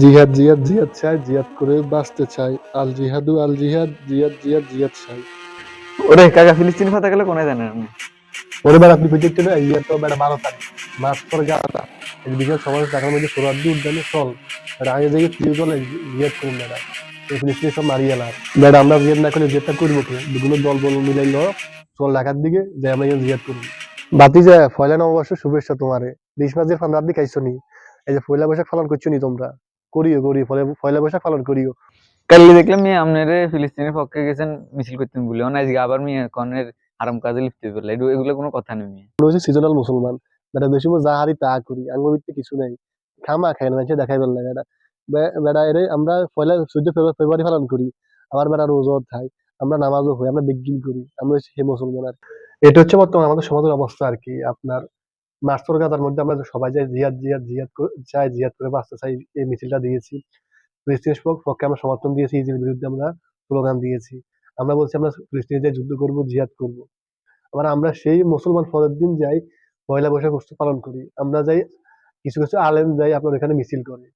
জিহাদ জিহাদ জিহাদ চাই জিহাদ করে বাঁচতে চাই। আল জিহাদু আল জিহাদ জিহাদ জিহাদ জিহাদ চাই। ওরে কাকা ফিলিস্তিনি কথা গেলে কোনে জানেন আপনি ওরে বেড়া আপনি প্রজেক্ট না? ইয়া তো বেড়া বারো তারিখ মাস পরে যাওয়া এই বিকেল সমাজ টাকার মধ্যে সোরাদ্দি উদ্যানে চল। বেড়া আগে দেখি ফিরে চলে জিহাদ করুন বেড়া এই ফিলিস্তিনি সব মারিয়ে এলাম বেড়া আমরা জিহাদ না করলে জিহাদটা করব কি? বিভিন্ন দল বল মিলাই লো। চল ঢাকার দিকে যে আমরা জিহাদ করব বাতি যায় ফয়লা নববর্ষ শুভেচ্ছা তোমারে। বিশ মাসের ফান্দার দিকে আইসো এই যে পয়লা বৈশাখ পালন করছ নি তোমরা? করিও করিও ফলে পয়লা বৈশাখ পালন করিও। কালি দেখলাম মেয়ে আপনারে ফিলিস্তিনের পক্ষে গেছেন মিছিল করতেন বলে আজকে আবার মেয়ে কনের আরাম কাজে লিপ্তে পারলে এগুলো কোনো কথা নেই মেয়ে। হচ্ছে সিজনাল মুসলমান। বেটা বেশি যা হারি তা করি। আঙ্গুর ভিত্তি কিছু নাই। খামা খাই না মানুষে দেখাই বেলা বেটা। বেটা এরে আমরা পয়লা চোদ্দ ফেব্রুয়ারি পালন করি। আবার বেটা রোজত খাই আমরা নামাজও হই আমরা বিজ্ঞান করি। আমরা হচ্ছে হে মুসলমান আর এটা হচ্ছে বর্তমানে আমাদের সমাজের অবস্থা আর কি। আপনার মাস্টার গাদার মধ্যে আমরা সবাই যাই জিয়াদ জিয়াদ জিয়াদ চাই জিয়াদ করে বাঁচতে চাই, এই মিছিলটা দিয়েছি। পক্ষ- পক্ষে আমরা সমর্থন দিয়েছি ইসরায়েলের বিরুদ্ধে আমরা স্লোগান দিয়েছি। আমরা বলছি আমরা ফিলিস্তিনে যুদ্ধ করব জিহাদ করব। আবার আমরা সেই মুসলমান পরের দিন যাই, পয়লা বৈশাখ উৎসব পালন করি। আমরা যাই কিছু কিছু আলেম যাই আপনার এখানে মিছিল করে।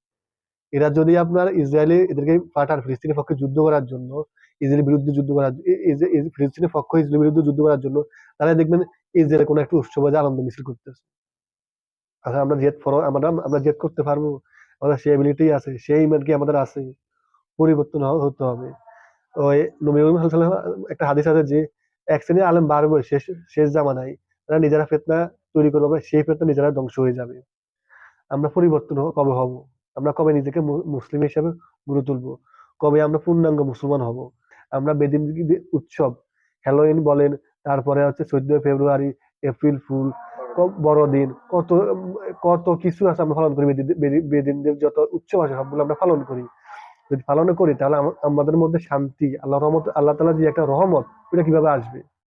এরা যদি আপনার ইসরায়েলি এদেরকে পাঠান ফিলিস্তিনের পক্ষে যুদ্ধ করার জন্য, ইসরায়েলের বিরুদ্ধে যুদ্ধ করার ফিলিস্তিনের পক্ষ ইসরায়েলের বিরুদ্ধে যুদ্ধ করার জন্য, তাহলে দেখবেন ইসরায়েলের কোনো একটা উৎসবে আনন্দ মিছিল করতেছে। আচ্ছা আমরা জেদ ফর আমরা আমরা জেদ করতে পারব? আমাদের সেই এবিলিটি আছে, সেই ইমান কি আমাদের আছে? পরিবর্তন হতে হবে। ওই নবী ওয়াসাল্লাম একটা হাদিস আছে যে, এক শ্রেণির আলেম বাড়বে শেষ শেষ জামানায় তারা নিজেরা ফেতনা তৈরি করবে সেই ফেতনা নিজেরা ধ্বংস হয়ে যাবে। আমরা পরিবর্তন কবে হব? আমরা কবে নিজেকে মুসলিম হিসেবে গড়ে তুলবো? কবে আমরা পূর্ণাঙ্গ মুসলমান হব? আমরা বেদিন উৎসব হ্যালোইন বলেন, তারপরে হচ্ছে চোদ্দ ফেব্রুয়ারি এপ্রিল ফুল বড়দিন কত কত কিছু আছে আমরা পালন করি বেদি- বেদি- বেদিনদের যত উৎসব আছে, সবগুলো আমরা পালন করি। যদি পালন করি, তাহলে আমাদের মধ্যে শান্তি আল্লাহ রহমত, আল্লাহ তালা যে একটা রহমত, ওটা কীভাবে আসবে?